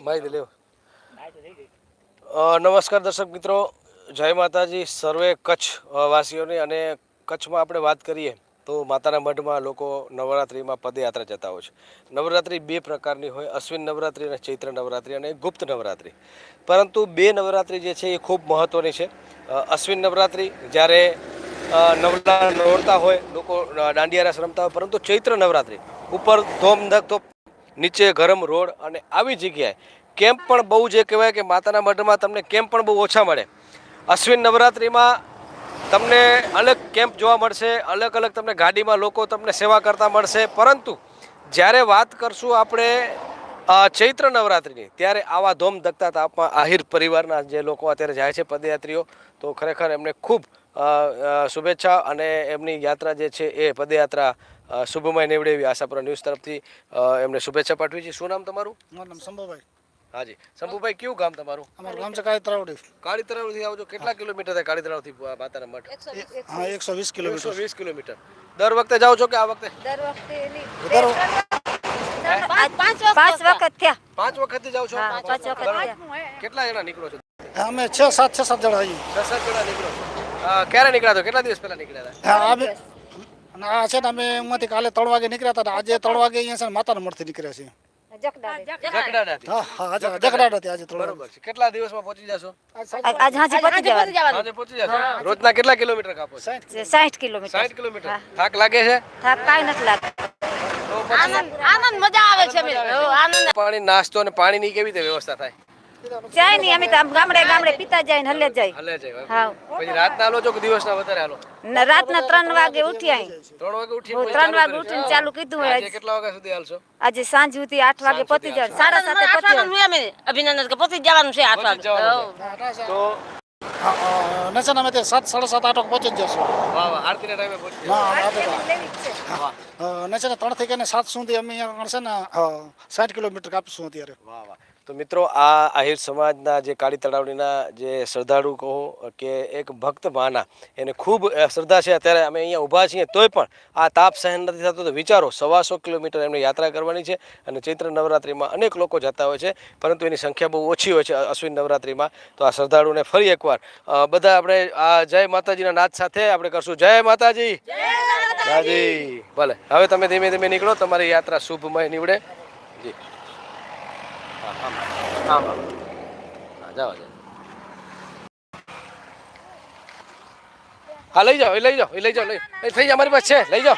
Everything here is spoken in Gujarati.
માહિતી લેવ. નમસ્કાર દર્શક મિત્રો. જય માતાજી. સર્વે કચ્છ વાસીઓની અને કચ્છમાં આપણે વાત કરીએ તો માતાના મઢમાં લોકો નવરાત્રિમાં પદયાત્રા જતા હોય છે. નવરાત્રિ બે પ્રકારની હોય અશ્વિન નવરાત્રિ અને ચૈત્ર નવરાત્રિ અને ગુપ્ત નવરાત્રિ. પરંતુ બે નવરાત્રિ જે છે એ ખૂબ મહત્ત્વની છે. અશ્વિન નવરાત્રિ જ્યારે નવલા નોરતા હોય લોકો અ, રમતા હોય પરંતુ ચૈત્ર નવરાત્રિ ઉપર ધોમ ધક ધોપ નીચે ગરમ રોડ અને આવી જગ્યાએ કેમ્પ પણ બહુ જે કહેવાય કે માતાના મઢમાં તમને કેમ્પ પણ બહુ ઓછા મળે. અશ્વિન નવરાત્રિમાં તમને અલગ કેમ્પ જોવા મળશે, અલગ અલગ તમને ગાડીમાં લોકો તમને સેવા કરતા મળશે. પરંતુ જ્યારે વાત કરશું આપણે ચૈત્ર નવરાત્રિની, ત્યારે આવા ધોમ ધકતા તાપમાં આહિર પરિવારના જે લોકો અત્યારે જાય છે પદયાત્રીઓ, તો ખરેખર એમને ખૂબ શુભેચ્છા અને એમની યાત્રા જે છે એ પદયાત્રા શુભમય નીવડે એવી આશાપુરા ન્યૂઝ તરફથી એમને શુભેચ્છા પાઠવી છે. શું નામ તમારું? મારું નામ શંભુભાઈ હાજી શંભુભાઈ કયું ગામ તમારું? અમારું ગામ છે કાળી તરાવડી કાળી આવજો કેટલા કિલોમીટર થાય કાળી તળાવથી માતાના મઠ? હા એકસો વીસ એકસો વીસ કિલોમીટર. દર વખતે જાઓ છો કે આ વખતે? દર વખતે દર પાંચ પાંચ વખત થયા. પાંચ વખતથી જાઓ છો? પાંચ વખત કેટલા જણા નીકળો છો? અમે છ સાત છ સાત જણા છ સાત જણા નીકળો છો. ક્યારે નીકળ્યા કેટલા દિવસ પહેલા નીકળ્યા હતા? અમે આ છે ને અમે એમાંથી કાલે ત્રણ વાગે નીકળ્યા હતા આજે ત્રણ વાગે અહીંયા છે માતાના મઠથી નીકળ્યા છીએ. જકડાડે. જકડાડાથી હા હા આજે જગડાટ હતી આજે ત્રણ બરોબર છે. કેટલા દિવસમાં પહોંચી જશો? આજ આજ હાજી પતી જવાનું. આજે પહોંચી જશો? રોજના કેટલા કિલોમીટર કાપો સાઠ કિલોમીટર. સાઠ કિલોમીટર. થાક લાગે છે? થાક કાંઈ નથી લાગતો. આનંદ મજા આવે છે બેન. હો, આનંદ પાણી નાસ્તો અને પાણીની કેવી રીતે વ્યવસ્થા થાય? જાય નહીં અમે તો ગામડે ગામડે પીતા જાય ને હલે જાય. હલે જાય હા પછી રાતના હાલો છો કે દિવસના વધારે હાલો? ના રાતના ત્રણ વાગે ઉઠી આઈ ત્રણ વાગે ઉઠી હું ત્રણ વાગે ઉઠીને ચાલુ કીધું હોય આજે કેટલા વાગ્યા સુધી હાલશો? આજે સાંજ સુધી આઠ વાગે સાંજ પતી જાય સાડા સાતે આઠ પતી વાગ્યાનું જાય અમે અભિનંદન કે પતી જવાનું છે આઠ વાગે. તો ને અમે તે સાત સાડા સાત આઠ વાગે પહોંચી જશું. વાહ વાહ. આરતીના ટાઈમે પહોંચી ના આ તો લેવી છે. વાહ. અ, ને છે ને ત્રણથી કરીને સાત સુધી અમે અહીંયા છે ને સાઠ કિલોમીટર કાપીશું અત્યારે. વાહ વાહ. તો મિત્રો આ આહિર સમાજના જે કાળી તળાવડીના જે શ્રદ્ધાળુ કહો કે એક ભક્ત માના એને ખૂબ શ્રદ્ધા છે. અત્યારે અમે અહીંયા ઊભા છીએ તોય પણ આ તાપ સહન નથી થતો. તો વિચારો સવાસો કિલોમીટર એમને યાત્રા કરવાની છે અને ચૈત્ર નવરાત્રિમાં અનેક લોકો જતા હોય છે પરંતુ એની સંખ્યા બહુ ઓછી હોય છે અશ્વિન નવરાત્રિમાં. તો આ શ્રદ્ધાળુને ફરી એકવાર બધા આપણે આ જય માતાજીના નાદ સાથે આપણે કરશું. જય માતાજી! દાદી ભલે. હવે તમે ધીમે ધીમે નીકળો તમારી યાત્રા શુભમય નીવડે. જી. હા હા. જાઓ જાઓ. હા, લઈ જાઓ લઈ જાઓ લઈ જાઓ, લઈ. થઈ જાય, અમારી પાસે છે, લઈ જાઓ.